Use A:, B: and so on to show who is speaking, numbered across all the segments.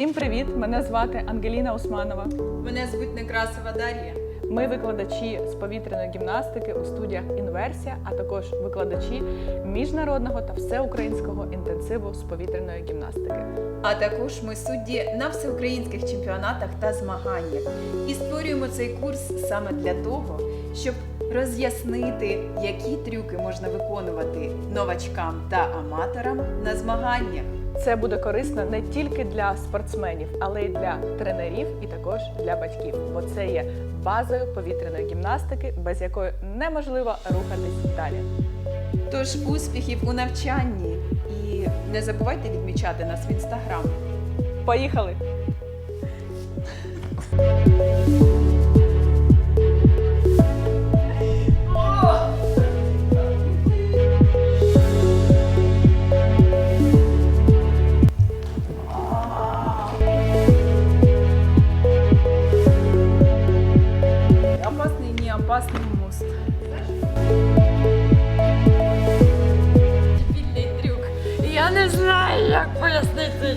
A: Всім привіт! Мене звати Ангеліна Усманова.
B: Мене звуть Некрасова Дар'я.
A: Ми викладачі з повітряної гімнастики у студіях Інверсія, а також викладачі міжнародного та всеукраїнського інтенсиву з повітряної гімнастики.
B: А також ми судді на всеукраїнських чемпіонатах та змаганнях. І створюємо цей курс саме для того, щоб роз'яснити, які трюки можна виконувати новачкам та аматорам на змаганнях.
A: Це буде корисно не тільки для спортсменів, але й для тренерів і також для батьків, бо це є базою повітряної гімнастики, без якої неможливо рухатись далі.
B: Тож успіхів у навчанні і не забувайте відмічати нас в інстаграм.
A: Поїхали!
B: Опасний, мост.
C: Дебільний трюк. Я не знаю, як пояснити.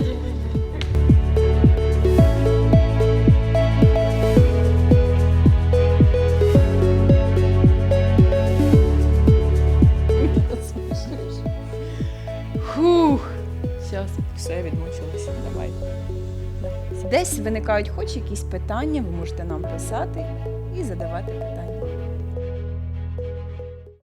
A: Фух! Зараз все відмучилося. Давай.
B: Десь виникають хоч якісь питання, ви можете нам писати і задавати питання.